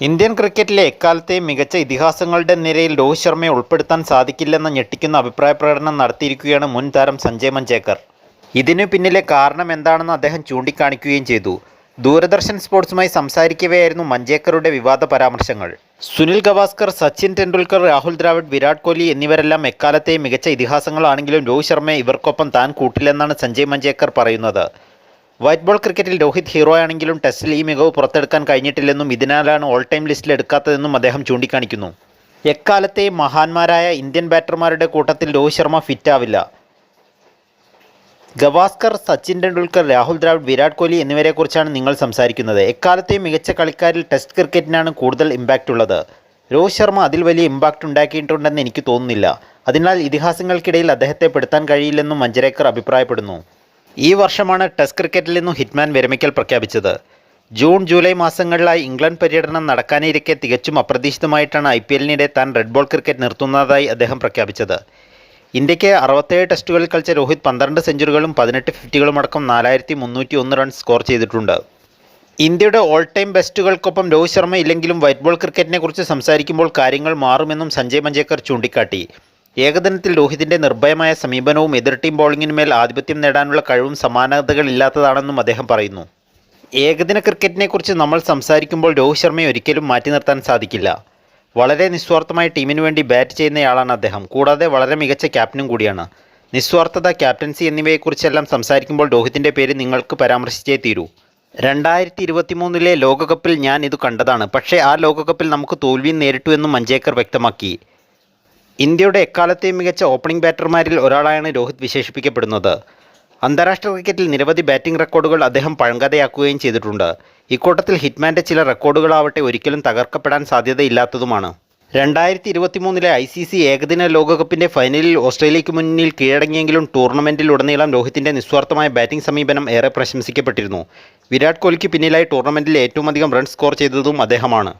Indian ക്രിക്കറ്റിലെ എക്കാലത്തെ മികച്ച ഇതിഹാസങ്ങളുടെ നിരയിൽ രോഹിത് ശർമ്മയെ ഉൾപ്പെടുത്താൻ സാധിക്കില്ലെന്ന ഞെട്ടിക്കുന്ന അഭിപ്രായ പ്രകടനം നടത്തിയിരിക്കുകയാണ് മുൻ താരം സഞ്ജയ് മഞ്ചേക്കർ. ഇതിനു പിന്നിലെ കാരണം എന്താണെന്ന് അദ്ദേഹം ചൂണ്ടിക്കാണിക്കുകയും ചെയ്തു. ദൂരദർശൻ സ്പോർട്സുമായി സംസാരിക്കവെയായിരുന്നു മഞ്ചേക്കറുടെ വിവാദ പരാമർശങ്ങൾ. സുനിൽ ഗവാസ്കർ സച്ചിൻ ടെണ്ടുൽക്കർ രാഹുൽ ദ്രാവിഡ് വിരാട് കോഹ്ലി എന്നിവരെല്ലാം എക്കാലത്തെയും മികച്ച ഇതിഹാസങ്ങളാണെങ്കിലും രോഹിത് ശർമ്മയെ ഇവർക്കൊപ്പം താൻ കൂട്ടില്ലെന്നാണ് സഞ്ജയ് മഞ്ചേക്കർ പറയുന്നത്. വൈറ്റ് ബോൾ ക്രിക്കറ്റിൽ രോഹിത് ഹീറോ ആണെങ്കിലും ടെസ്റ്റിൽ ഈ മികവ് പുറത്തെടുക്കാൻ കഴിഞ്ഞിട്ടില്ലെന്നും ഇതിനാലാണ് ഓൾ ടൈം ലിസ്റ്റിൽ എടുക്കാത്തതെന്നും അദ്ദേഹം ചൂണ്ടിക്കാണിക്കുന്നു. എക്കാലത്തെയും മഹാന്മാരായ ഇന്ത്യൻ ബാറ്റർമാരുടെ കൂട്ടത്തിൽ രോഹിത് ശർമ്മ ഫിറ്റാവില്ല ഗവാസ്കർ സച്ചിൻ ടെണ്ടുൽക്കർ രാഹുൽ ദ്രാവിഡ് വിരാട് കോഹ്ലി എന്നിവരെക്കുറിച്ചാണ് നിങ്ങൾ സംസാരിക്കുന്നത്. എക്കാലത്തെയും മികച്ച കളിക്കാരിൽ ടെസ്റ്റ് ക്രിക്കറ്റിനാണ് കൂടുതൽ ഇമ്പാക്റ്റ് ഉള്ളത്. രോഹിത് ശർമ്മ അതിൽ വലിയ ഇമ്പാക്റ്റ് ഉണ്ടാക്കിയിട്ടുണ്ടെന്ന് എനിക്ക് തോന്നുന്നില്ല. അതിനാൽ ഇതിഹാസങ്ങൾക്കിടയിൽ അദ്ദേഹത്തെ പെടുത്താൻ കഴിയില്ലെന്നും മഞ്ചരേക്കർ അഭിപ്രായപ്പെടുന്നു. ഈ വർഷമാണ് ടെസ്റ്റ് ക്രിക്കറ്റിൽ നിന്നും ഹിറ്റ്മാൻ വിരമിക്കൽ പ്രഖ്യാപിച്ചത്. ജൂൺ ജൂലൈ മാസങ്ങളിലായി ഇംഗ്ലണ്ട് പര്യടനം നടക്കാനിരിക്കെ തികച്ചും അപ്രതീക്ഷിതമായിട്ടാണ് ഐ പി എല്ലിനിടെ താൻ റെഡ് ബോൾ ക്രിക്കറ്റ് നിർത്തുന്നതായി അദ്ദേഹം പ്രഖ്യാപിച്ചത്. ഇന്ത്യയ്ക്ക് അറുപത്തേഴ് ടെസ്റ്റുകളിൽ കളിച്ച രോഹിത് പന്ത്രണ്ട് സെഞ്ചുറികളും പതിനെട്ട് ഫിഫ്റ്റികളും അടക്കം നാലായിരത്തി മുന്നൂറ്റി ഒന്ന് റൺസ് സ്കോർ ചെയ്തിട്ടുണ്ട്. ഇന്ത്യയുടെ ഓൾ ടൈം ബെസ്റ്റുകൾക്കൊപ്പം രോഹിത് ശർമ്മ ഇല്ലെങ്കിലും വൈറ്റ് ബോൾ ക്രിക്കറ്റിനെക്കുറിച്ച് സംസാരിക്കുമ്പോൾ കാര്യങ്ങൾ മാറുമെന്നും സഞ്ജയ് മഞ്ചേക്കർ ചൂണ്ടിക്കാട്ടി. ഏകദിനത്തിൽ രോഹിതിന്റെ നിർഭയമായ സമീപനവും എതിർ ടീം ബോളിംഗിനുമേൽ ആധിപത്യം നേടാനുള്ള കഴിവും സമാനതകളില്ലാത്തതാണെന്നും അദ്ദേഹം പറയുന്നു. ഏകദിന ക്രിക്കറ്റിനെക്കുറിച്ച് നമ്മൾ സംസാരിക്കുമ്പോൾ രോഹിത് ശർമ്മയെ ഒരിക്കലും മാറ്റി നിർത്താൻ സാധിക്കില്ല. വളരെ നിസ്വാർത്ഥമായ ടീമിനു വേണ്ടി ബാറ്റ് ചെയ്യുന്നയാളാണ് അദ്ദേഹം. കൂടാതെ വളരെ മികച്ച ക്യാപ്റ്റനും കൂടിയാണ്. നിസ്വാർത്ഥത ക്യാപ്റ്റൻസി എന്നിവയെക്കുറിച്ചെല്ലാം സംസാരിക്കുമ്പോൾ രോഹിതിന്റെ പേര് നിങ്ങൾക്ക് പരാമർശിച്ചേ തീരൂ. രണ്ടായിരത്തി ഇരുപത്തി മൂന്നിലെ ലോകകപ്പിൽ ഞാൻ ഇത് കണ്ടതാണ്. പക്ഷേ ആ ലോകകപ്പിൽ നമുക്ക് തോൽവിയും നേരിട്ടു എന്നും മഞ്ചേക്കർ വ്യക്തമാക്കി. ഇന്ത്യയുടെ എക്കാലത്തെയും മികച്ച ഓപ്പണിംഗ് ബാറ്റർമാരിൽ ഒരാളാണ് രോഹിത് വിശേഷിപ്പിക്കപ്പെടുന്നത്. അന്താരാഷ്ട്ര ക്രിക്കറ്റിൽ നിരവധി ബാറ്റിംഗ് റെക്കോർഡുകൾ അദ്ദേഹം പഴങ്കഥയാക്കുകയും ചെയ്തിട്ടുണ്ട്. ഇക്കൂട്ടത്തിൽ ഹിറ്റ്മാന്റെ ചില റെക്കോർഡുകളാവട്ടെ ഒരിക്കലും തകർക്കപ്പെടാൻ സാധ്യതയില്ലാത്തതുമാണ്. രണ്ടായിരത്തി ഇരുപത്തി മൂന്നിലെ ഐ സി സി ഏകദിന ലോകകപ്പിന്റെ ഫൈനലിൽ ഓസ്ട്രേലിയയ്ക്ക് മുന്നിൽ കീഴടങ്ങിയെങ്കിലും ടൂർണമെന്റിലുടനീളം രോഹിത്തിന്റെ നിസ്വാർത്ഥമായ ബാറ്റിംഗ് സമീപനം ഏറെ പ്രശംസിക്കപ്പെട്ടിരുന്നു. വിരാട് കോഹ്ലിക്ക് പിന്നിലായി ടൂർണമെന്റിൽ ഏറ്റവും അധികം റൺ സ്കോർ ചെയ്തതും അദ്ദേഹമാണ്.